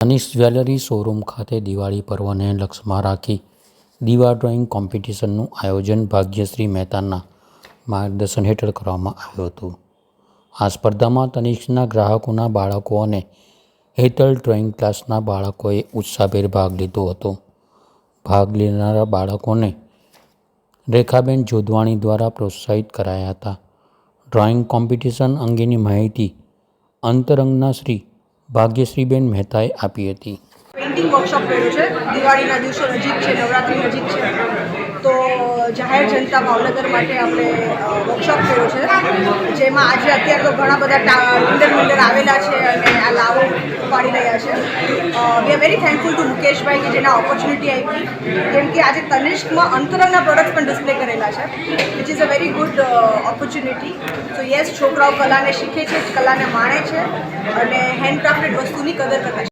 તનિષ jewellery showroom ખાતે દિવાળી પર્વને લક્ષમાં રાખી દીવા ડ્રોઈંગ કોમ્પિટિશનનું આયોજન ભાગ્યશ્રી મહેતાના માર્ગદર્શન હેઠળ કરવામાં આવ્યું હતું. આ સ્પર્ધામાં તનિષ્કના ગ્રાહકોના બાળકો અને હેતલ ડ્રોઈંગ ક્લાસના બાળકોએ ઉત્સાહભેર ભાગ લીધો હતો. ભાગ લેનારા બાળકોને રેખાબેન જોધવાણી દ્વારા પ્રોત્સાહિત કરાયા હતા. ડ્રોઈંગ કોમ્પિટિશન અંગેની માહિતી અંતરંગના શ્રી ભાગ્યશ્રીબેન મહેતાએ આપી હતી. પેઇન્ટિંગ વર્કશોપ કર્યો છે. દિવાળીના દિવસો નજીક છે, નવરાત્રી નજીક છે. તો જાહેર જનતા ભાવનગર માટે આપણે વર્કશોપ કર્યો છે. જેમાં આજે અત્યારે તો ઘણા બધા ટા- બિલ્ડર બિલ્ડર આવેલા છે અને આ લાવો ઉપાડી રહ્યા છે. We are very thankful to મુકેશભાઈ કે જેને ઓપોર્ચ્યુનિટી આપી કેમ કે આજે તનિષ્કમાં અંતરંગના પ્રોડક્ટ પણ ડિસ્પ્લે કરેલા છે which is a very good opportunity so yes છોકરાઓ કલાને શીખે છે, કલાને માણે છે, અને હેન્ડક્રાફ્ટેડ વસ્તુની કદર કરે છે.